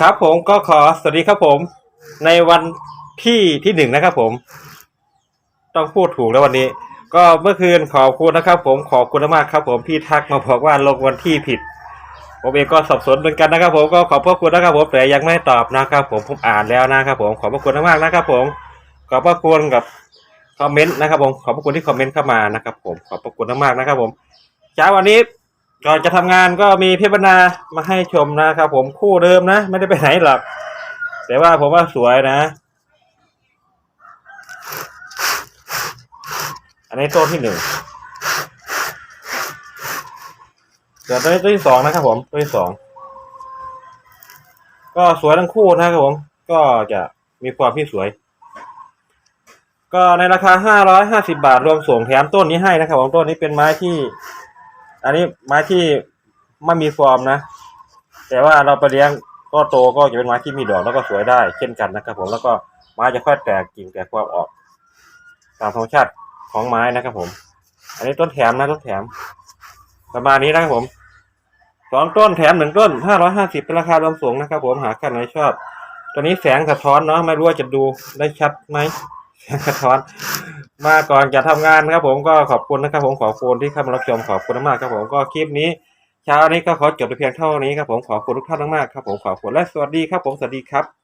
ครับผมก็ขอสวัสดีครับผม ในวันที่ที่หนึ่งนะครับผม ต้องพูดถูกแล้ววันนี้ ก็เมื่อคืนขอบคุณนะครับ ผมขอบคุณมากครับ ผมพี่ทักมาบอกว่าลงวันที่ผิด ผมเองก็สับสนเหมือนกันนะครับ ผมก็ขอบพระคุณนะครับ ผมแต่ยังไม่ตอบนะครับ ผมผมอ่านแล้วนะครับ ผมขอบพระคุณมากนะครับ ผมขอบพระคุณกับคอมเมนต์นะครับ ผมขอบพระคุณที่คอมเมนต์เข้ามานะครับ ผมขอบพระคุณมากนะครับ ผมเช้าวันนี้ ก่อนจะทำงานก็มีเพชรบรรณามาให้ชมนะครับผมคู่เดิมนะ ไม่ได้ไปไหนหรอกแต่ว่าผมว่าสวยนะ อันนี้ต้นที่หนึ่งเดี๋ยวต้นที่สองนะครับผมต้นที่สองก็สวยทั้งคู่นะครับผม ก็จะมีความที่สวย ก็ในราคาห้าร้อยห้าสิบาทรวมส่งแถมต้นนี้ให้นะครับผมต้นนี้เป็นไม้ที่ อันนี้ไม้ที่ไม่มีฟอร์มนะ แต่ว่าเราไปเลี้ยงก็โตก็จะเป็นไม้ที่มีดอกแล้วก็สวยได้ เช่นกันนะครับ ผมแล้วก็ไม้จะค่อยแตกกิ่งแตกความออก ตามธรรมชาติของไม้นะครับ ผม อันนี้ต้นแถมนะต้นแถม ประมาณนี้นะครับผมสองต้นแถมหนึ่งต้นห้าร้อยห้าสิบเป็นราคารวมส่งนะครับ ผมหาใครไหนชอบ ตัวนี้แสงสะท้อนเนาะไม่รู้ว่าจะดูได้ชัดไหม สงสะท้อน มาก่อนจะทำงานครับผมก็ขอบคุณนะครับผมขอบคุณที่เข้ามารับชมขอบคุณมากครับผมก็คลิปนี้ เช้านี้ก็ขอจบไปเพียงเท่านี้ครับผมขอบคุณทุกท่านมากๆครับผมขอบคุณและสวัสดีครับผมสวัสดีครับ